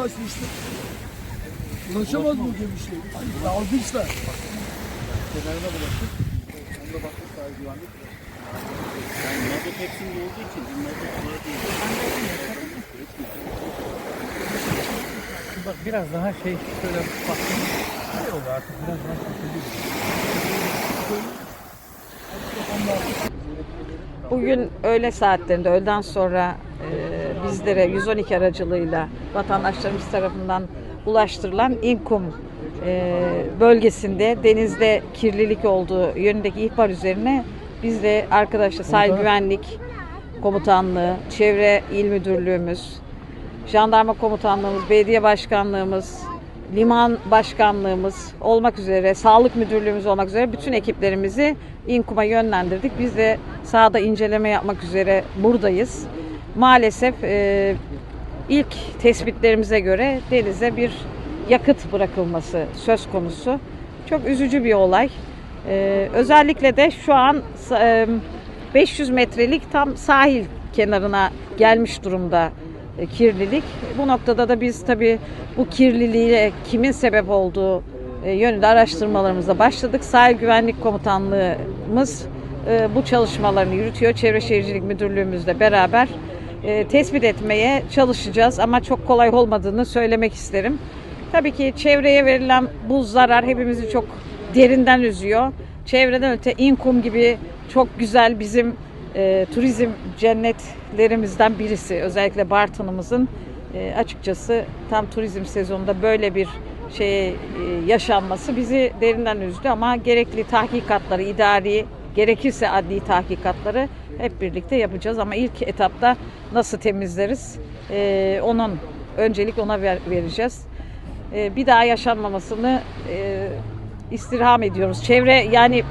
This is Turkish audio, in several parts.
ulaşmıştır. Ulaşamaz mı gibi bir şey? Hani dalgıçlar. Kenarına bulaştık. Onda baktık sahil güvenlik. Yani mazot hepsinde olduğu için mazot kolay değil. Bak biraz daha şey şöyle baktım. Ne oldu artık biraz daha Bugün öğle saatlerinde, öğleden sonra bizlere 112 aracılığıyla vatandaşlarımız tarafından ulaştırılan İnkum e, bölgesinde denizde kirlilik olduğu yönündeki ihbar üzerine biz de arkadaşlar sahil güvenlik komutanlığı, çevre il müdürlüğümüz, jandarma komutanlığımız, belediye başkanlığımız, liman başkanlığımız olmak üzere, sağlık müdürlüğümüz olmak üzere bütün ekiplerimizi İnkum'a yönlendirdik. Biz de sahada inceleme yapmak üzere buradayız. Maalesef e, ilk tespitlerimize göre denize bir yakıt bırakılması söz konusu. Çok üzücü bir olay. E, özellikle de şu an e, 500 metrelik tam sahil kenarına gelmiş durumda e, kirlilik. Bu noktada da biz tabii bu kirliliğe kimin sebep olduğu e, yönünde araştırmalarımıza başladık. Sahil Güvenlik Komutanlığımız e, bu çalışmalarını yürütüyor. Çevre Şehircilik Müdürlüğümüzle beraber e, tespit etmeye çalışacağız ama çok kolay olmadığını söylemek isterim. Tabii ki çevreye verilen bu zarar hepimizi çok derinden üzüyor. Çevreden öte İnkum gibi çok güzel bizim e, turizm cennetlerimizden birisi. Özellikle Bartın'ımızın e, açıkçası tam turizm sezonunda böyle bir şeye e, yaşanması bizi derinden üzdü ama gerekli tahkikatları, idari, gerekirse adli tahkikatları hep birlikte yapacağız ama ilk etapta nasıl temizleriz e, onun öncelik ona ver, vereceğiz. E, bir daha yaşanmamasını e, istirham ediyoruz. Çevre yani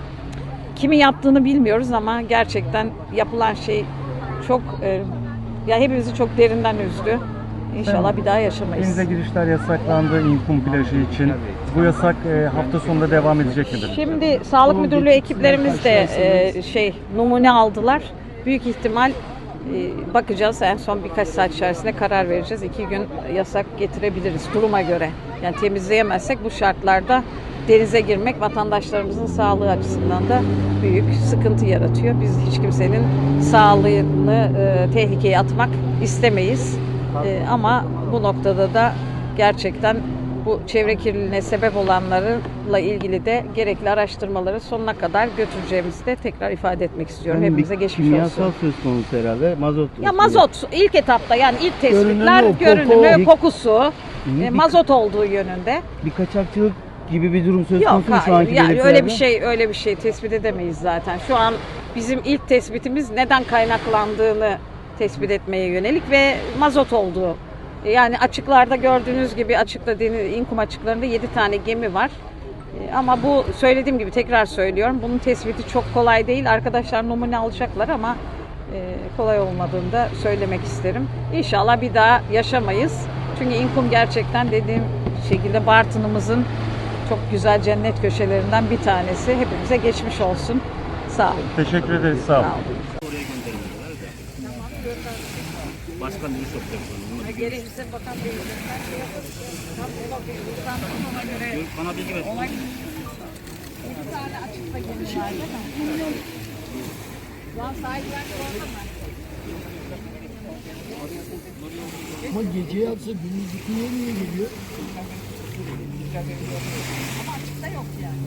kimin yaptığını bilmiyoruz ama gerçekten yapılan şey çok e, ya hepimizi çok derinden üzdü. İnşallah bir daha yaşamayız. Denize girişler yasaklandı İnkum plajı için. Bu yasak e, hafta sonunda devam edecek midir? Şimdi Sağlık Müdürlüğü ekiplerimiz de e, şey numune aldılar. Büyük ihtimal e, bakacağız en son birkaç saat içerisinde karar vereceğiz. İki gün yasak getirebiliriz duruma göre. Yani temizleyemezsek bu şartlarda denize girmek vatandaşlarımızın sağlığı açısından da büyük sıkıntı yaratıyor. Biz hiç kimsenin sağlığını e, tehlikeye atmak istemeyiz. E, ama bu noktada da gerçekten bu çevre kirliliğine sebep olanlarla ilgili de gerekli araştırmaları sonuna kadar götüreceğimizi de tekrar ifade etmek istiyorum. Hepimize geçmiş Kimyasal olsun. söz konusu herhalde. Mazot. Ya mazot ilk etapta yani ilk tespitler Görünümü, görünümü, koku. kokusu e, mazot olduğu yönünde. Bir kaçakçılık gibi bir durum söz Yok konusu mu şu anki Yani öyle bir şey öyle bir şey tespit edemeyiz zaten. Şu an bizim ilk tespitimiz neden kaynaklandığını tespit etmeye yönelik ve mazot olduğu. Yani açıklarda gördüğünüz gibi açıkta deniz İnkum açıklarında 7 tane gemi var. E, Ama bu söylediğim gibi tekrar söylüyorum. Bunun tespiti çok kolay değil. Arkadaşlar numune alacaklar ama e, kolay olmadığını da söylemek isterim. İnşallah bir daha yaşamayız. Çünkü İnkum gerçekten dediğim şekilde Bartın'ımızın çok güzel cennet köşelerinden bir tanesi. Hepimize geçmiş olsun. Sağ olun. Teşekkür ederiz. Sağ olun. Sağ olun. Başkan sonra. Bununla bir Gerekirse bakan beyler şey yaparız. Tam olabilir. Ona göre Bana bilgi ver. olay bir tane açıkta gemi var değil mi? Şu an sahipler orada Ama gece yapsa gündüz yıkıyor niye geliyor? Ama açıkta yok yani.